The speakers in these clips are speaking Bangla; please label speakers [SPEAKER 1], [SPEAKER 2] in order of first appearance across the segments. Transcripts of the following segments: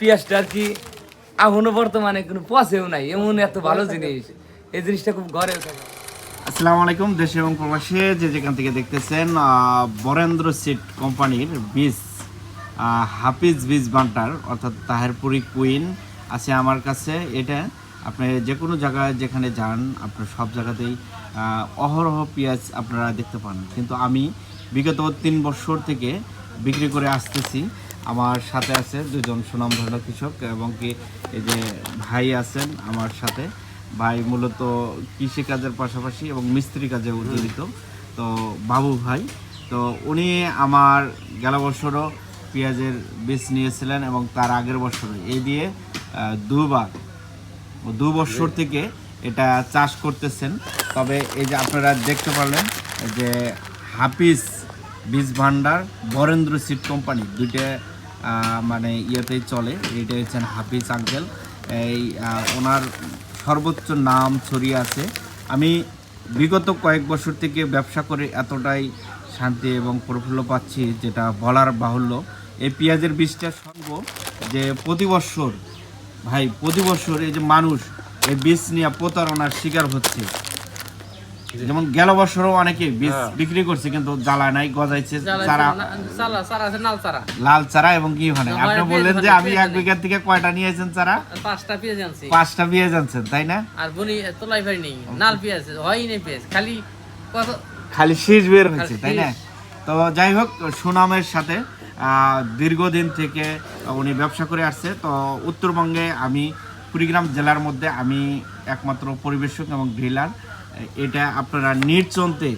[SPEAKER 1] পেঁয়াজটা আর কি এখনও বর্তমানে কোনো পচেও নাই, এমন এত ভালো জিনিস। এই জিনিসটা খুব ঘরে
[SPEAKER 2] আসসালামু আলাইকুম, দেশে এবং প্রবাসে যে যেখান থেকে দেখতেছেন বরেন্দ্র সিট কোম্পানির বীজ হাফিজ বীজ বান্টার অর্থাৎ তাহেরপুরি কুইন আছে আমার কাছে। এটা আপনি যে কোনো জায়গায় যেখানে যান, আপনার সব জায়গাতেই অহরহ পেঁয়াজ আপনারা দেখতে পান। কিন্তু আমি বিগত তিন বছর থেকে বিক্রি করে আসতেছি। আমার সাথে আছে দুজন সুনাম সুনামধন্য কৃষক এবং কি এই যে ভাই আছেন আমার সাথে। ভাই মূলত কৃষি কাজের পাশাপাশি এবং মিস্ত্রি কাজে জড়িত। তো বাবু ভাই তো উনি আমার গেল বছরও পেঁয়াজের বীজ নিয়েছিলেন এবং তার আগের বছরও। এই দিয়ে দুবার দু বছর থেকে এটা চাষ করতেছেন। তবে এই যে আপনারা দেখতে পারলেন যে হাফিজ বীজ ভান্ডার বরেন্দ্র সিড কোম্পানি, দুইটা মানে ইয়েতেই চলে। এইটা হচ্ছেন হাফিজ আঙ্কেল। এই ওনার সর্বোচ্চ নাম ছড়িয়ে আছে। আমি বিগত কয়েক বছর থেকে ব্যবসা করে এতটাই শান্তি এবং প্রফুল্ল পাচ্ছি, যেটা বলার বাহুল্য। এই পেঁয়াজের বীজটা সর্ব যে প্রতি বছর, ভাই, প্রতি বছর এই যে মানুষ এই বীজ নিয়ে প্রতারণার শিকার হচ্ছে। যেমন গেল বছরও অনেকে বীজ বিক্রি করছে কিন্তু জ্বালা নাই গজাইছে চারা লাল চারা এবং কি মানে আপনি বললেন যে
[SPEAKER 3] মানে
[SPEAKER 2] আমি এক বিঘা থেকে কয়টা নিয়েছেন চারা?
[SPEAKER 3] পাঁচটা পেঁয়াজ আনছি।
[SPEAKER 2] পাঁচটা বিয়ে জানছেন তাই না?
[SPEAKER 3] আর বনি তোলাই ভাই নেই নাল পেঁয়াজ হয়ই নেই পেঁয়াজ খালি
[SPEAKER 2] খালি শীষ বের হয়েছে তাই না? তো যাই হোক সুনামের সাথে আহ, দীর্ঘদিন থেকে উনি ব্যবসা করে আসছে তো উত্তরবঙ্গে আমি কুড়িগ্রাম জেলার মধ্যে আমি একমাত্র পরিবেশক এবং ডিলার এটা আপনারা নির্চন্তে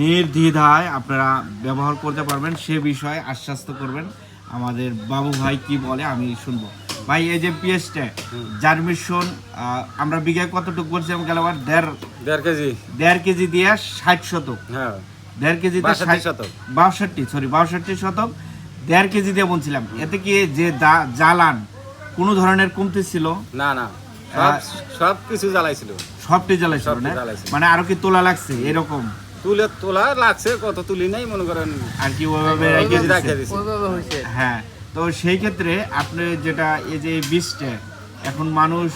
[SPEAKER 2] নির্দ্বিধায় আপনারা ব্যবহার করতে পারবেন সে বিষয়ে আশ্বাস্ত করবেন। আমাদের বাবু ভাই কি বলে আমি শুনব। ভাই এই যে পিএসটা জার্মিশন আমরা বিঘায় কতটুকু করছিলাম গেলবার দেড়
[SPEAKER 4] দেড় কেজি।
[SPEAKER 2] দেড় কেজি দিয়ে ষাট শতক।
[SPEAKER 4] হ্যাঁ।
[SPEAKER 2] দেড়
[SPEAKER 4] কেজি শতক।
[SPEAKER 2] বাষট্টি সরি বাষট্টি শতক। দেড় কেজি দিয়ে বলছিলাম। এতে কি যে জ্বালান কোনো ধরনের কমতি ছিল?
[SPEAKER 4] না না। সব কিছু জ্বালাইছিল।
[SPEAKER 2] সবটি জ্বালাইছিল না? মানে আরও কি তোলা লাগছে এরকম?
[SPEAKER 4] তুলে তোলা লাগছে কত তুলি নাই মনে করেন।
[SPEAKER 2] আর কি ওইভাবে হ্যাঁ তো সেই ক্ষেত্রে আপনি যেটা এই যে বীজটা এখন মানুষ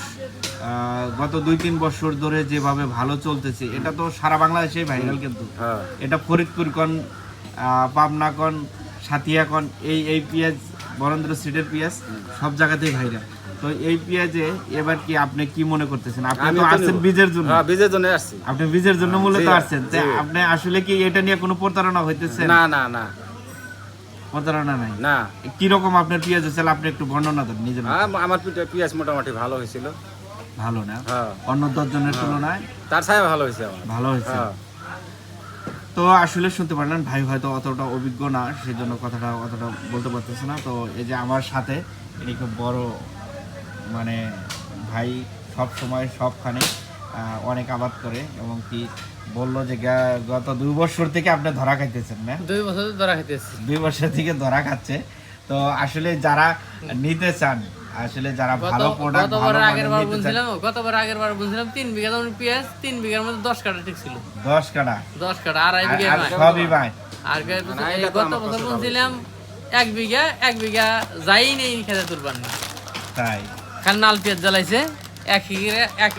[SPEAKER 2] আহ, গত দুই তিন বছর ধরে যেভাবে ভালো চলতেছে এটা তো সারা বাংলাদেশে ভাইরাল কিন্তু।
[SPEAKER 4] হ্যাঁ।
[SPEAKER 2] এটা ফরিদপুর কন আহ, পাবনা কন সাথিয়া কন এই এই পেঁয়াজ বরেন্দ্র সিটের পেঁয়াজ সব জায়গাতেই ভাইরাল তো এই পেঁয়াজে এবার কি আপনি কি মনে করতেছেন? আপনি তো আসছেন বীজের জন্য।
[SPEAKER 4] হ্যাঁ বীজের জন্য আসছি।
[SPEAKER 2] আপনি বীজের জন্য মূলত আসছেন। তা। আপনি আসলে কি এটা নিয়ে কোনো প্রতারণা হইতেছে?
[SPEAKER 4] না না না।
[SPEAKER 2] প্রতারণা নাই?
[SPEAKER 4] না।
[SPEAKER 2] কি রকম আপনার পেঁয়াজ আপনি একটু বর্ণনা দেন নিজের
[SPEAKER 4] আমার পেঁয়াজ মোটামুটি ভালো হয়েছিল।
[SPEAKER 2] ভালো না?
[SPEAKER 4] হ্যাঁ।
[SPEAKER 2] অন্য দশজনের তুলনায়?
[SPEAKER 4] তার ছায়া ভালো হয়েছে আমার।
[SPEAKER 2] ভালো হয়েছে?
[SPEAKER 4] হ্যাঁ।
[SPEAKER 2] তো আসলে শুনতে পারলেন ভাই হয়তো অতটা অভিজ্ঞ না সেই জন্য কথাটা অতটা বলতে পারতেছে না। তো এই যে আমার সাথে ইনি খুব বড় মানে ভাই সব সময় সবখানে অনেক আবাদ করে এবং কি বলল যে গত দুই বছর থেকে আপনি ধরা খাইতেছেন না?
[SPEAKER 3] দুই বছর ধরা খাইতেছি।
[SPEAKER 2] দুই বছর থেকে ধরা খাচ্ছে। তো আসলে যারা নিতে চান আসলে যারা
[SPEAKER 3] গত
[SPEAKER 2] ভালো প্রোডাক্ট
[SPEAKER 3] গতবার
[SPEAKER 2] ভালো
[SPEAKER 3] আগের বার বুনছিলাম গতবার আগের বার বুনছিলাম তিন বিঘা যেমন পেঁয়াজ তিন বিঘার মধ্যে দশ কাটা ঠিক ছিল।
[SPEAKER 2] দশ কাটা।
[SPEAKER 3] দশ কাটা আড়াই
[SPEAKER 2] আর-
[SPEAKER 3] বিঘা
[SPEAKER 2] আর সবই ভাই
[SPEAKER 3] আর গত বছর বুনছিলাম এক বিঘা এক বিঘা যাই নেই খেতে তুলবার না
[SPEAKER 2] তাই।
[SPEAKER 3] খালি নাল পেঁয়াজ জ্বালাইছে এক এক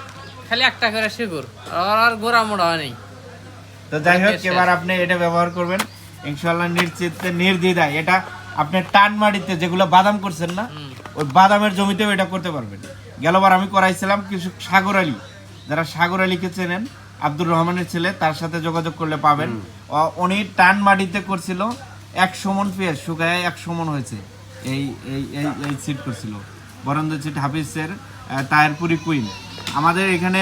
[SPEAKER 3] খালি একটা করে শিকড় আর গোড়া মোড়া হয় নাই।
[SPEAKER 2] তো যাই হোক এবার আপনি এটা ব্যবহার করবেন। ইনশাল্লাহ নিশ্চিতে নির্দ্বিধায়। এটা আপনি টান মাটিতে যেগুলো বাদাম করছেন না ওই বাদামের জমিতেও এটা করতে পারবেন। গেলবার আমি করাইছিলাম কিছু সাগর আলী। যারা সাগর আলীকে চেনেন আব্দুর রহমানের ছেলে তার সাথে যোগাযোগ করলে পাবেন। ও- উনি টান মাটিতে করছিল এক সমন পেঁয়াজ শুকায় এক সমন হয়েছে। এই এই এই এই সিট করছিল। বরেন্দ্র সিট হাফিজের আহ, টায়ারপুরি কুইন। আমাদের এখানে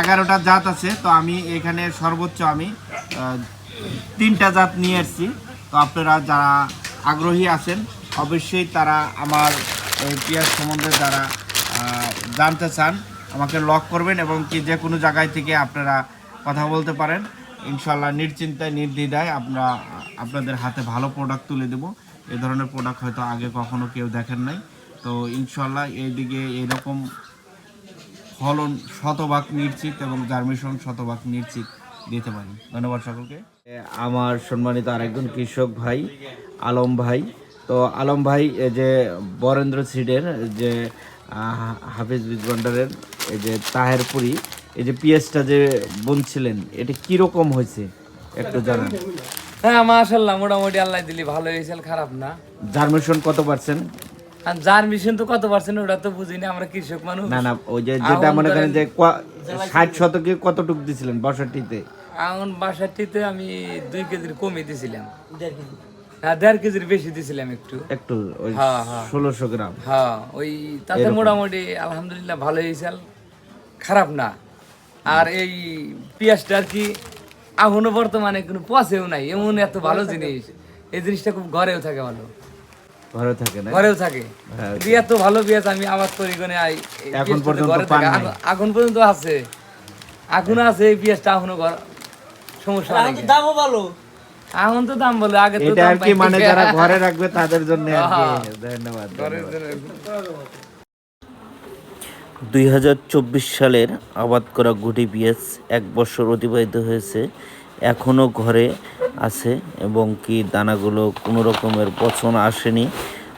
[SPEAKER 2] এগারোটা জাত আছে তো আমি এখানে সর্বোচ্চ আমি তিনটা জাত নিয়ে এসেছি। তো আপনারা যারা আগ্রহী আছেন অবশ্যই তারা আমার পেঁয়াজ সম্বন্ধে যারা জানতে চান আমাকে লক করবেন এবং কি যে কোনো জায়গায় থেকে আপনারা কথা বলতে পারেন। ইনশাল্লাহ নিশ্চিন্তায় নির্দ্বিধায় আমরা আপনাদের হাতে ভালো প্রোডাক্ট তুলে দেব। এ ধরনের প্রোডাক্ট হয়তো আগে কখনো কেউ দেখেন নাই। তো ইনশাল্লাহ এইদিকে এরকম ফলন শতভাগ নিশ্চিত এবং জার্মিশন শতভাগ নিশ্চিত দিতে পারি। ধন্যবাদ সকলকে। আমার সম্মানিত আরেকজন কৃষক ভাই আলম ভাই। তো আলম ভাই এই যে বরেন্দ্র সিডের যে হাফিজ বীজ ভান্ডারের এই যে তাহেরপুরি এই যে পিএসটা যে বুনছিলেন এটা কীরকম হয়েছে? একটু জানান।
[SPEAKER 1] হ্যাঁ মাশাল্লাহ মোটামুটি আল্লাহ দিলি ভালো হয়েছে খারাপ না।
[SPEAKER 2] জার্মেশন কত পার্সেন্ট?
[SPEAKER 1] যার মিশন তো কত পার্সেন্ট ওটা তো বুঝিনি আমরা কৃষক মানুষ।
[SPEAKER 2] না না ওই যে যেটা মনে করেন যে ষাট শতকে কতটুক দিছিলেন বষট্টিতে?
[SPEAKER 1] এখন বাসাটিতে আমি দুই কেজির কমই দিছিলাম। হ্যাঁ দেড় কেজির বেশি দিছিলাম একটু।
[SPEAKER 2] একটু ওই
[SPEAKER 1] হ্যাঁ, হ্যাঁ।
[SPEAKER 2] ষোলোশো গ্রাম।
[SPEAKER 1] হ্যাঁ ওই তাতে মোটামুটি আলহামদুলিল্লাহ ভালো হয়েছে। খারাপ না। আর এই পেঁয়াজটা আর কি এখনও বর্তমানে কোনো পচেও নাই। এমন এত ভালো জিনিস। এই জিনিসটা খুব ঘরেও থাকে ভালো।
[SPEAKER 2] ঘরে থাকে না?
[SPEAKER 1] ঘরেও থাকে।
[SPEAKER 2] হ্যাঁ,
[SPEAKER 1] কিন্তু এত ভালো পেঁয়াজ আমি আবাদ করি কোনে আই
[SPEAKER 2] এখন পর্যন্ত পান নাই।
[SPEAKER 1] এখন- পর্যন্ত আছে। এখনও আছে এই পেঁয়াজটা এখনও ঘর সমস্যা নেই।
[SPEAKER 5] দামও ভালো।
[SPEAKER 1] এখন তো দাম বলে আগে তো দাম
[SPEAKER 2] কি মানে যারা ঘরে রাখবে তাদের জন্য আর কি।
[SPEAKER 1] হ্যাঁ।
[SPEAKER 2] ধন্যবাদ
[SPEAKER 6] দুই সালের আবাদ করা গুটি পেঁয়াজ এক বছর অতিবাহিত হয়েছে। এখনও ঘরে আছে এবং কি দানাগুলো কোনো রকমের পচন আসেনি।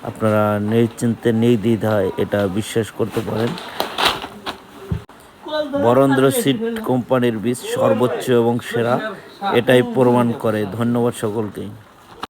[SPEAKER 6] আপনারা নিশ্চিন্তে নির্দ্বিধায় এটা বিশ্বাস করতে পারেন। বরেন্দ্র সিড কোম্পানির বীজ সর্বোচ্চ এবং সেরা, এটাই প্রমাণ করে। ধন্যবাদ সকলকে।